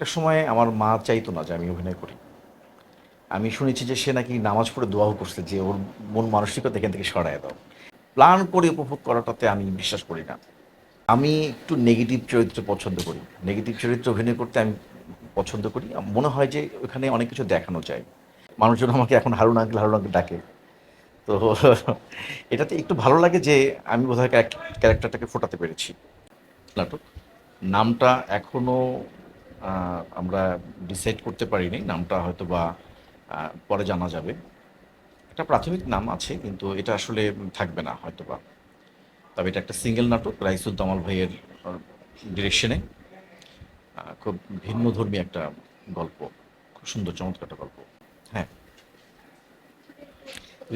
একটা সময় আমার মা চাইতো না যে আমি অভিনয় করি। আমি শুনেছি যে সে নাকি নামাজ পড়ে দোয়াও করছে যে ওর মন মানসিকতা এখান থেকে সরায় দাও। প্ল্যান করে উপভোগ করাটাতে আমি বিশ্বাস করি না। আমি একটু নেগেটিভ চরিত্র পছন্দ করি। নেগেটিভ চরিত্র অভিনয় করতে আমি পছন্দ করি। মনে হয় যে ওখানে অনেক কিছু দেখানো যায়। মানুষজন আমাকে এখন হারুন আঙ্কেল হারুন আঙ্কেল ডাকে। তো এটাতে একটু ভালো লাগে যে আমি বোধহয় ক্যারেক্টারটাকে ফোটাতে পেরেছি। নাটক। নামটা এখনও আহ, আমরা ডিসাইড করতে পারিনি। নামটা হয়তো বা পরে জানা যাবে। একটা প্রাথমিক নাম আছে, কিন্তু এটা আসলে থাকবে না হয়তো বা তবে এটা একটা সিঙ্গেল নাটক রাইসুদ্দামাল ভাইয়ের ডিরেকশনে খুব ভিন্ন ধর্মী একটা গল্প। খুব সুন্দর, চমৎকার একটা গল্প। হ্যাঁ।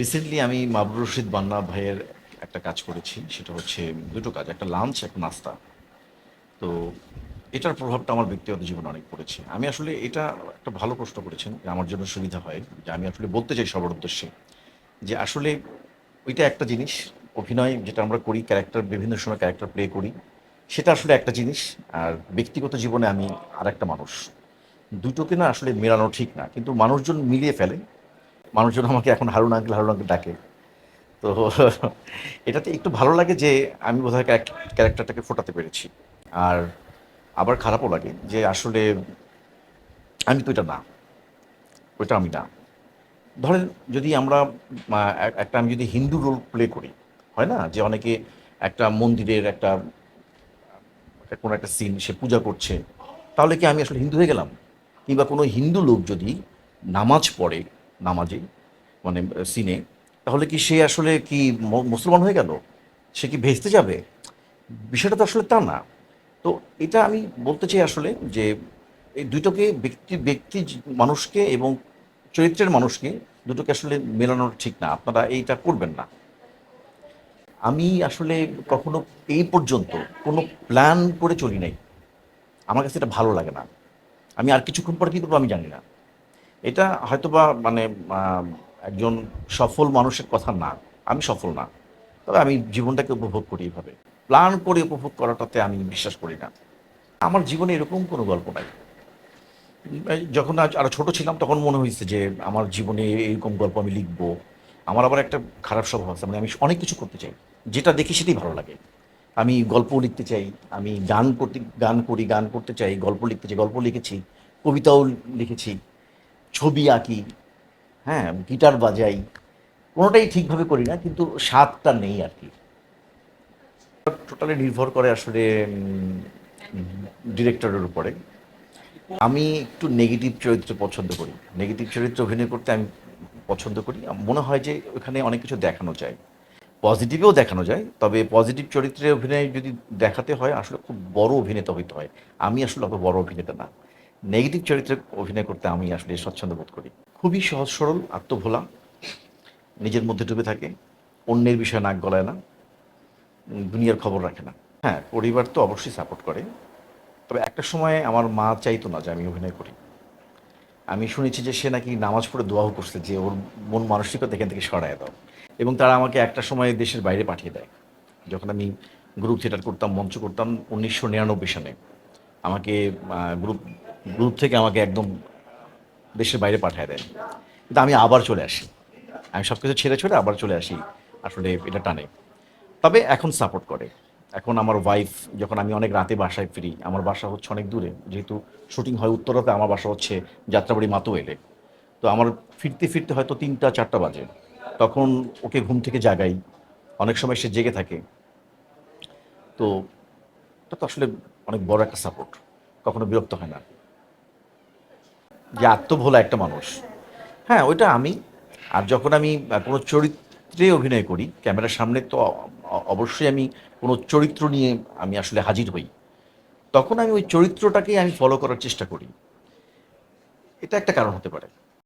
রিসেন্টলি আমি মাবরুর রশিদ বান্না ভাইয়ের একটা কাজ করেছি। সেটা হচ্ছে দুটো কাজ, একটা লাঞ্চ একটা নাস্তা। তো এটার প্রভাবটা আমার ব্যক্তিগত জীবনে অনেক পড়েছে। আমি আসলে এটা একটা ভালো প্রশ্ন করেছেন যে আমার জন্য সুবিধা হয়। যে আমি আসলে বলতে চাই সবার উদ্দেশ্যে যে আসলে ওইটা একটা জিনিস, অভিনয় যেটা আমরা করি ক্যারেক্টার বিভিন্ন সময় ক্যারেক্টার প্লে করি, সেটা আসলে একটা জিনিস। আর ব্যক্তিগত জীবনে আমি আর একটা মানুষ। দুটোকে না আসলে মেলানো ঠিক না, কিন্তু মানুষজন মিলিয়ে ফেলে। মানুষজন আমাকে এখন হারুন আঙ্কেল হারুন আঙ্কেল ডাকে। তো এটাতে একটু ভালো লাগে যে আমি বোধহয় ক্যারেক্টারটাকে ফোটাতে পেরেছি। আর আবার খারাপও লাগে যে আসলে আমি তো এটা না, ওইটা আমি না। ধরেন যদি আমরা একটা আমি যদি হিন্দু রোল প্লে করি, হয় না? যে অনেকে একটা মন্দিরের একটা কোনো একটা সিন সে পূজা করছে, তাহলে কি আমি আসলে হিন্দু হয়ে গেলাম? কিংবা কোনো হিন্দু লোক যদি নামাজ পড়ে, নামাজে মানে সিনে তাহলে কি সে আসলে কি মুসলমান হয়ে গেল? সে কি ভেস্তে যাবে? বিষয়টা তো আসলে তা না। তো এটা আমি বলতে চাই আসলে যে এই দুটোকে ব্যক্তি ব্যক্তি মানুষকে এবং চরিত্রের মানুষকে দুটোকে আসলে মেলানো ঠিক না। আপনারা এইটা করবেন না। আমি আসলে কখনো এই পর্যন্ত কোনো প্ল্যান করে চলি নাই। আমার কাছে এটা ভালো লাগে না। আমি আর কিছুক্ষণ পরে কী করব আমি জানি না। এটা হয়তোবা মানে একজন সফল মানুষের কথা না। আমি সফল না। তবে আমি জীবনটাকে উপভোগ করি এইভাবে। প্ল্যান করে উপভোগ করাটাতে আমি বিশ্বাস করি না। আমার জীবনে এরকম কোনো গল্প নাই। যখন আজ আরও ছোট ছিলাম তখন মনে হয়েছে যে আমার জীবনে এরকম গল্প আমি লিখব। আমার আবার একটা খারাপ স্বভাব আছে মানে আমি অনেক কিছু করতে চাই। যেটা দেখি সেটাই ভালো লাগে। আমি গল্প লিখতে চাই, আমি গান করতে, গান করি, গান করতে চাই, গল্প লিখতে চাই, গল্প লিখেছি, কবিতাও লিখেছি, ছবি আঁকি হ্যাঁ গিটার বাজাই। কোনোটাই ঠিকভাবে করি না, কিন্তু স্বাদটা নেই আর কি। টোটালি নির্ভর করে আসলে ডিরেক্টরের উপরে। আমি একটু নেগেটিভ চরিত্র পছন্দ করি। নেগেটিভ চরিত্র অভিনয় করতে আমি পছন্দ করি। মনে হয় যে ওখানে অনেক কিছু দেখানো যায়। পজিটিভেও দেখানো যায়, তবে পজিটিভ চরিত্রে অভিনয় যদি দেখাতে হয়, আসলে খুব বড় অভিনেতা হইতে হয়। আমি আসলে অত বড় অভিনেতা না। নেগেটিভ চরিত্রে অভিনয় করতে আমি আসলে স্বচ্ছন্দ বোধ করি। খুবই সহজ সরল আত্মভোলা, নিজের মধ্যে ডুবে থাকে, অন্যের বিষয়ে নাক গলায় না। দুনিয়ার খবর রাখে না। হ্যাঁ পরিবার তো অবশ্যই সাপোর্ট করে। তবে একটা সময় আমার মা চাইতো না যে আমি অভিনয় করি। আমি শুনেছি যে সে নাকি নামাজ পড়ে দোয়াও করছে যে ওর মন মানসিকতা এখান থেকে সরায় দাও। এবং তারা আমাকে একটা সময় দেশের বাইরে পাঠিয়ে দেয়। যখন আমি গ্রুপ থিয়েটার করতাম, মঞ্চ করতাম, উনিশশো নিরানব্বই সালে আমাকে গ্রুপ গ্রুপ থেকে আমাকে একদম দেশের বাইরে পাঠিয়ে দেয়। কিন্তু আমি আবার চলে আসি। আমি সব কিছু ছেড়ে ছেড়ে আবার চলে আসি। আসলে এটা টানে। তবে এখন সাপোর্ট করে। এখন আমার ওয়াইফ যখন আমি অনেক রাতে বাসায় ফিরি, আমার বাসা হচ্ছে অনেক দূরে, যেহেতু শুটিং হয় উত্তরাতে, আমার বাসা হচ্ছে যাত্রাবাড়ি মাতোয়েলে তো আমার ফিরতে ফিরতে হয়তো তিনটা, চারটা বাজে। তখন ওকে ঘুম থেকে জাগাই। অনেক সময় সে জেগে থাকে। তো এটা তো আসলে অনেক বড় একটা সাপোর্ট কখনো বিরক্ত হয় না। যে আত্মভোলা একটা মানুষ। হ্যাঁ ওইটা আমি। আর যখন আমি কোনো চরিত্রে অভিনয় করি, ক্যামেরার সামনে তো অবশ্যই আমি কোনো চরিত্র নিয়ে আমি আসলে হাজির হই। তখন আমি ওই চরিত্রটাকেই আমি ফলো করার চেষ্টা করি। এটা একটা কারণ হতে পারে।